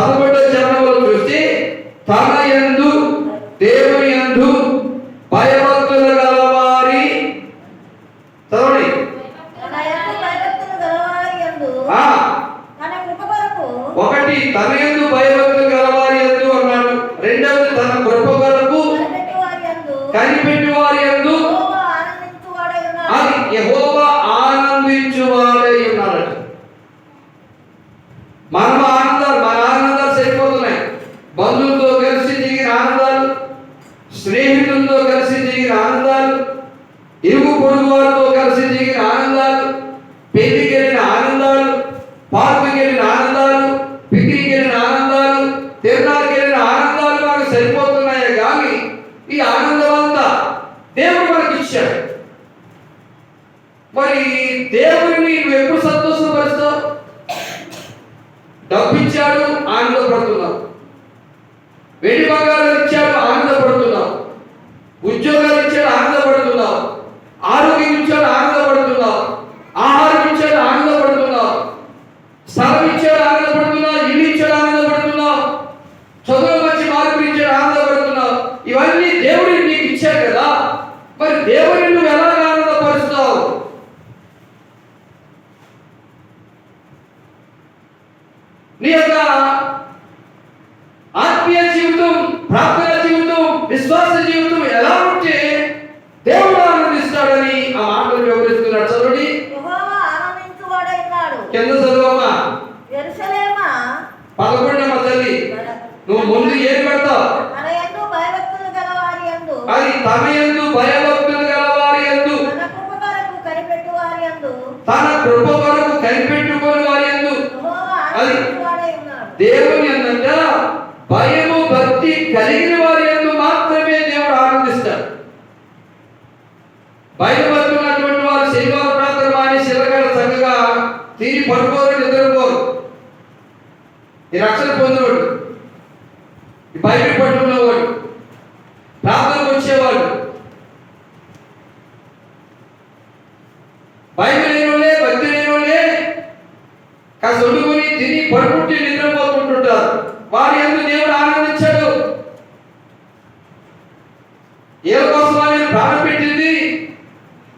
పదకొండవ చరణంలో చూస్తే తన యందు దేవుని యందు భయభక్తులు గలవారి చదవండి ఒకటి తన యందు భయభక్తులు గలవారి యందు అన్నాడు. రెండవది తన కృప కొరకు కనిపెట్టి వారి యందు యెహోవా ఆనందించువాడై ఉన్నాడట మన ఆనందాలు సరిపోతున్నాయి బంధువులతో కలిసి దిగిన ఆనందాలు స్నేహితులతో కలిసి దిగిన ఆనందాలు ఇరుగు పొరుగు వారితో కలిసి దిగిన ఆనందాలు పెళ్ళికి వెళ్ళిన ఆనందాలు పార్కుకి వెళ్ళిన ఆనందాలు పిక్నిక్ వెళ్ళిన ఆనందాలు తిరునాళ్ళకి వెళ్ళిన ఆనందాలు మనకు సరిపోతున్నాయే కానీ ఈ ఆనందం అంతా దేవుడు మనకి ఇచ్చాడు. మరి దేవుడిని నువ్వు ఎప్పుడు సంతోషపరుస్తావు? డబ్బు ఇవన్నీ దేవుడు నీకు ఇచ్చాడు కదా. మరి దేవుడిని నువ్వు ఎలా ఆనందపరుస్తావు? నీ యొక్క ఆత్మీయ జీవితం ప్రార్థన జీవితం విశ్వాస జీవితం ఎలా ఉంటే దేవుడు ఆనందిస్తాడని ఆ మాటలు వివరిస్తున్నాడు. చదవండి. కింద చదవమ్మా. పదకొండమ్మ తల్లి. నువ్వు ముందు ఏం పెడతావు తన యందు భయభక్తులు గలవారి యందు అది తన ఎందు భయభక్తులు గలవారి ఎందు తన కృప వరకు కనిపెట్టుకొని వారి ఎందు అది. దేవుని అందంట. భయము భక్తి కలిగిన వారి ఎందు మాత్రమే దేవుడు ఆనందిస్తాడు. భయభక్తులు ఉన్నటువంటి వారు శనివారం ప్రాంతం మాని శిలకడ చక్కగా తిరిగి పడుకోరు నిద్రపోరు. ఈ రక్షణ పొందినవాడు ఈ బైబిల్ పట్టుకున్నవాడు ప్రార్థనకు వచ్చేవాడు బైబిల్ లేనులే భక్తి లేనులే కాస్త వండుకొని తిని పడుకుంటే నిద్రపోతుంటుంటారు. వారి ఎందుకు దేవుడు ఆనందించాడు ఏ కోసం నేను ప్రాణం పెట్టింది?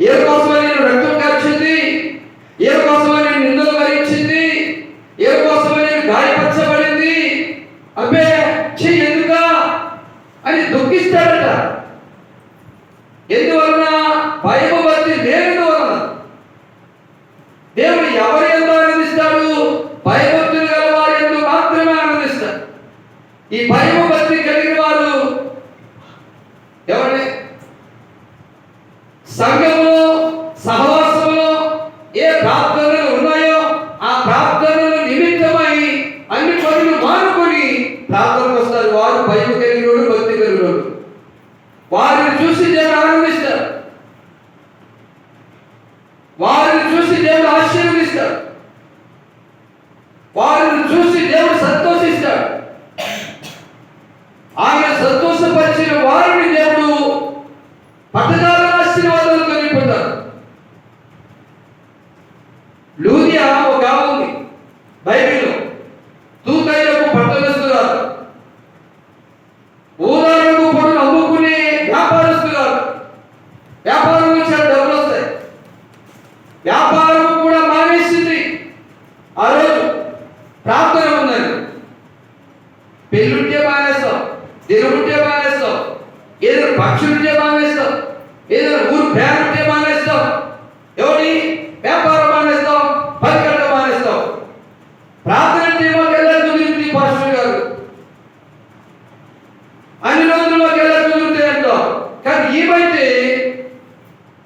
ఏ కోసం నేను రక్తం కార్చింది ఏ కోసం నేను నిందలు భరించింది ఏ కోసం నేను గాయపరచబడింది? అబ్బే ఛీ ఎందుక అని దుఃఖిస్తాడట ఎందువలన భయము భక్తి లేనందువలన దేవుడు ఎవరు ఎందు ఆనందిస్తాడు భయభక్తులు గల వారి ఎందు మాత్రమే ఆనందిస్తాడు ఈ భయము భక్తి కలిగిన వారు ఎవరి సంఘంలో సహవాసంలో ఏ ప్రార్థనలు ఉన్నాయో ఆ ప్రార్థనలు నిమిత్తమై అన్ని పనులు మానుకొని ప్రార్థనకు వస్తారు. వారు భయం కలిగినోడు భక్తి కలిగినోడు. వారిని చూసి జనం ఆనందిస్తారు. వారిని చూసి జనం ఆశీర్వదిస్తారు. వారు దినముంటే మానేస్తాం ఏదైనా పక్షులుంటే మానేస్తాం ఏదైనా ఊరు పేరుంటే మానేస్తాం ఎవరి వ్యాపారం మానేస్తాం పరికట్ట మానేస్తాం ప్రార్థన టీమకెళ్ళా కుదిరింది పాస్టర్ గారు. అన్ని రోజుల్లోకి రోజుల్లోకెళ్ళా కుదిరితే అంటావు. కానీ ఏమైతే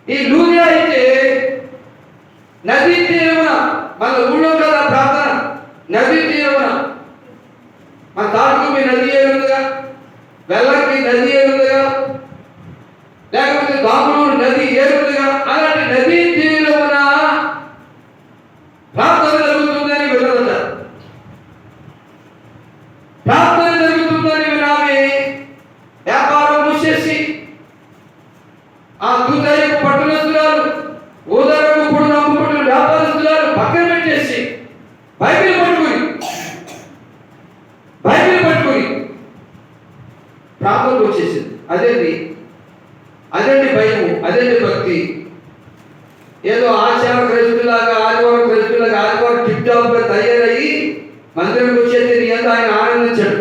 ఈ లూరియా అయితే నదీ తీరమున మన ఊళ్ళో కదా ప్రార్థన నదీ తీరమున మన తాడుకు మీ నది ఏముందిగా వెళ్ళకి నది ఏముందిగా లేకపోతే దాములూరు నది ఏముందిగా అలాంటి నదీ తీరమున ప్రార్థన జరుగుతుందని వినదట ప్రార్థన జరుగుతుందని వినాలి వ్యాపారం మూసేసి ఆ దూతయ్యకు పట్టణస్తురాలు ఊదరకు కూడా నమ్ముకుంటున్న వ్యాపారస్తున్నారు పక్కన పెట్టేసి బైబిల్ పట్టుకుని ప్రాబ్లం వచ్చేసింది అదేంటి? అదండి భయము అదండి భక్తి. ఏదో ఆచారం క్రైస్తులాగా ఆదివారం క్రైస్తులాగా ఆదివారం టిప్ టాప్ తయారయ్యి మందిరం వచ్చేది నీ ఆయన ఆనందించాడు.